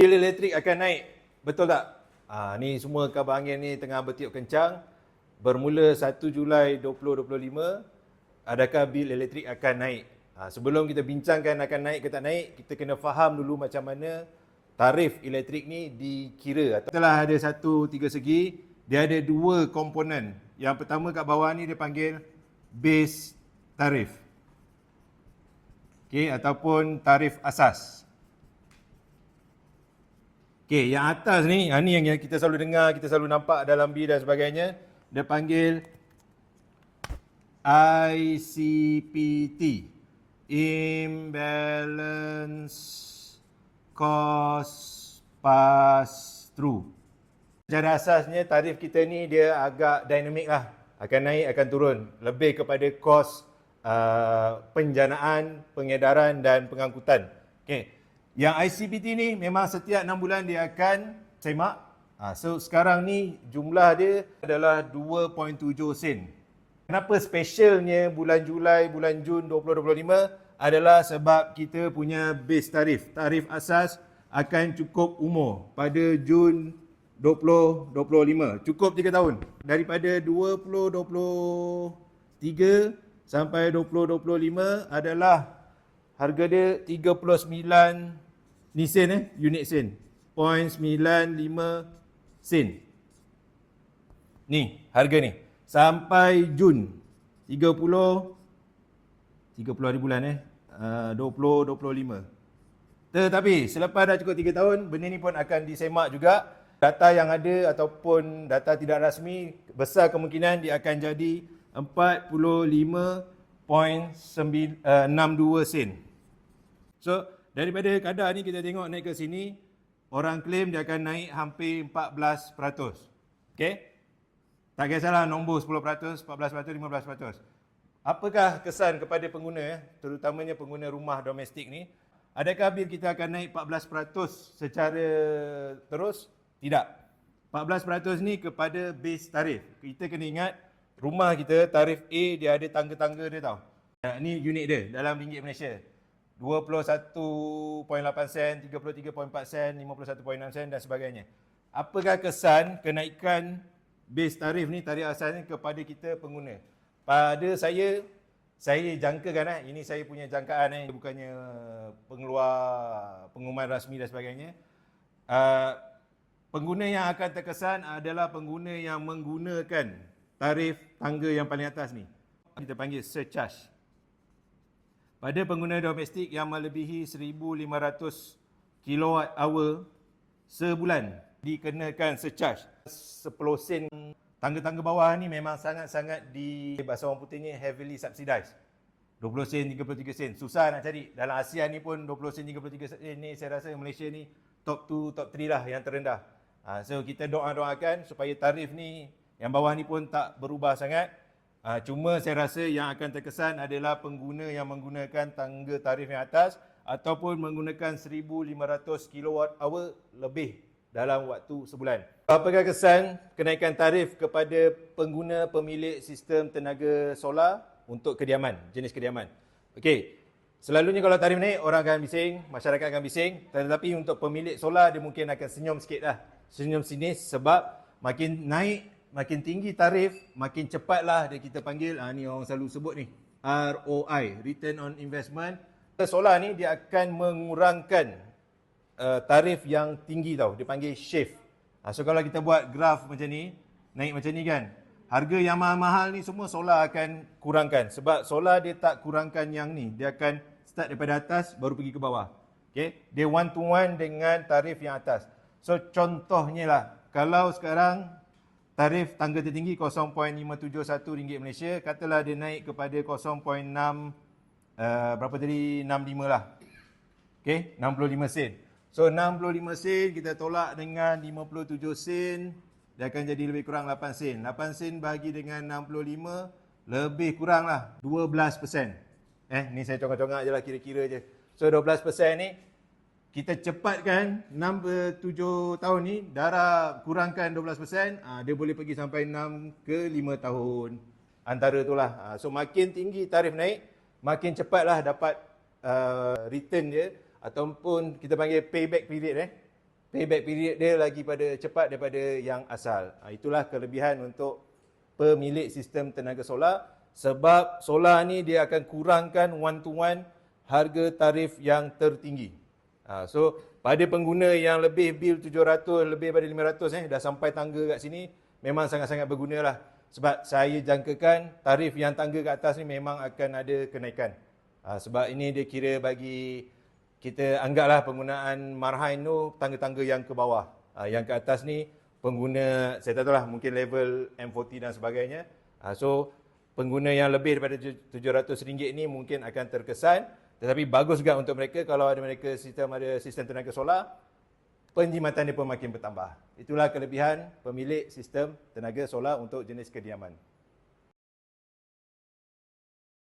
Bil elektrik akan naik. Betul tak? Ha, ni semua kabar angin ni tengah bertiup kencang. Bermula 1 Julai 2025, adakah bil elektrik akan naik? Ha, sebelum kita bincangkan akan naik ke tak naik, kita kena faham dulu macam mana tarif elektrik ni dikira. Setelah ada satu tiga segi, dia ada dua komponen. Yang pertama kat bawah ni dia panggil base tarif. Okey, ataupun tarif asas. Okey, yang atas ni, ha, ni yang kita selalu dengar, kita selalu nampak dalam bil dan sebagainya. Dia panggil ICPT. Imbalance Cost Pass Through. Secara asasnya tarif kita ni dia agak dinamik lah. Akan naik, akan turun. Lebih kepada kos uh, penjanaan, pengedaran dan pengangkutan. Okay. Yang ICPT ni memang setiap 6 bulan dia akan semak. Ha, so sekarang ni jumlah dia adalah 2.7 sen. Kenapa specialnya bulan Julai, bulan Jun 2025 adalah sebab kita punya base tarif. Tarif asas akan cukup umur pada Jun 2025. Cukup 3 tahun. Daripada 2023 sampai 2025 adalah harga dia 39 ni sen eh, unit sen. 0.95 sen. Ni, harga ni. Sampai Jun 30 30 hari bulan eh. Uh, 20 25. Tetapi selepas dah cukup 3 tahun, benda ni pun akan disemak juga. Data yang ada ataupun data tidak rasmi besar kemungkinan dia akan jadi 45.62 uh, sen. So, daripada kadar ni kita tengok naik ke sini, orang claim dia akan naik hampir 14%. Okay? Tak kisahlah nombor 10%, 14%, 15%. Apakah kesan kepada pengguna, eh? terutamanya pengguna rumah domestik ni? Adakah bil kita akan naik 14% secara terus? Tidak. 14% ni kepada base tarif. Kita kena ingat, rumah kita tarif A dia ada tangga-tangga dia tau. Ini unit dia dalam ringgit Malaysia. 21.8 sen, 33.4 sen, 51.6 sen dan sebagainya. Apakah kesan kenaikan base tarif ni, tarif asas ni kepada kita pengguna? Pada saya, saya jangkakan eh, ini saya punya jangkaan eh, bukannya pengeluar pengumuman rasmi dan sebagainya. Uh, pengguna yang akan terkesan adalah pengguna yang menggunakan tarif tangga yang paling atas ni. Kita panggil surcharge. Pada pengguna domestik yang melebihi 1500 kilowatt hour sebulan dikenakan surcharge 10 sen tangga-tangga bawah ni memang sangat-sangat di bahasa orang putihnya heavily subsidized. 20 sen 33 sen. Susah nak cari. Dalam Asia ni pun 20 sen 33 sen ni saya rasa Malaysia ni top 2 top 3 lah yang terendah. Ha, so kita doa-doakan supaya tarif ni yang bawah ni pun tak berubah sangat Uh, cuma saya rasa yang akan terkesan adalah pengguna yang menggunakan tangga tarif yang atas ataupun menggunakan 1500 kilowatt hour lebih dalam waktu sebulan. Apakah kesan kenaikan tarif kepada pengguna pemilik sistem tenaga solar untuk kediaman, jenis kediaman? Okey. Selalunya kalau tarif naik orang akan bising, masyarakat akan bising, tetapi untuk pemilik solar dia mungkin akan senyum sikitlah. Senyum sinis sebab makin naik makin tinggi tarif, makin cepatlah dia kita panggil, ah ni orang selalu sebut ni, ROI, Return on Investment. Solar ni dia akan mengurangkan uh, tarif yang tinggi tau, dia panggil shift. Ha, so kalau kita buat graf macam ni, naik macam ni kan, harga yang mahal-mahal ni semua solar akan kurangkan. Sebab solar dia tak kurangkan yang ni, dia akan start daripada atas baru pergi ke bawah. Okay? Dia one to one dengan tarif yang atas. So contohnya lah, kalau sekarang tarif tangga tertinggi 0.571 ringgit Malaysia katalah dia naik kepada 0.6 uh, berapa tadi? 65 lah. Okey 65 sen. So 65 sen kita tolak dengan 57 sen dia akan jadi lebih kurang 8 sen. 8 sen bahagi dengan 65 lebih kurang lah 12% eh ni saya congak-congak je lah kira-kira je. So 12% ni kita cepatkan 6 7 tahun ni darah kurangkan 12%, ah dia boleh pergi sampai 6 ke 5 tahun. Antara itulah. Ah, so makin tinggi tarif naik, makin cepatlah dapat uh, return dia ataupun kita panggil payback period eh. payback period dia lagi pada cepat daripada yang asal. Itulah kelebihan untuk pemilik sistem tenaga solar sebab solar ni dia akan kurangkan one to one harga tarif yang tertinggi. Ha, so pada pengguna yang lebih bil 700 lebih pada 500 eh dah sampai tangga kat sini memang sangat-sangat berguna lah. Sebab saya jangkakan tarif yang tangga kat atas ni memang akan ada kenaikan. Ha, sebab ini dia kira bagi kita anggaplah penggunaan marhain tu tangga-tangga yang ke bawah. Uh, yang ke atas ni pengguna saya tak tahu lah mungkin level M40 dan sebagainya. Uh, so pengguna yang lebih daripada RM700 ni mungkin akan terkesan tetapi bagus juga untuk mereka kalau ada mereka sistem ada sistem tenaga solar penjimatan dia pun makin bertambah. Itulah kelebihan pemilik sistem tenaga solar untuk jenis kediaman.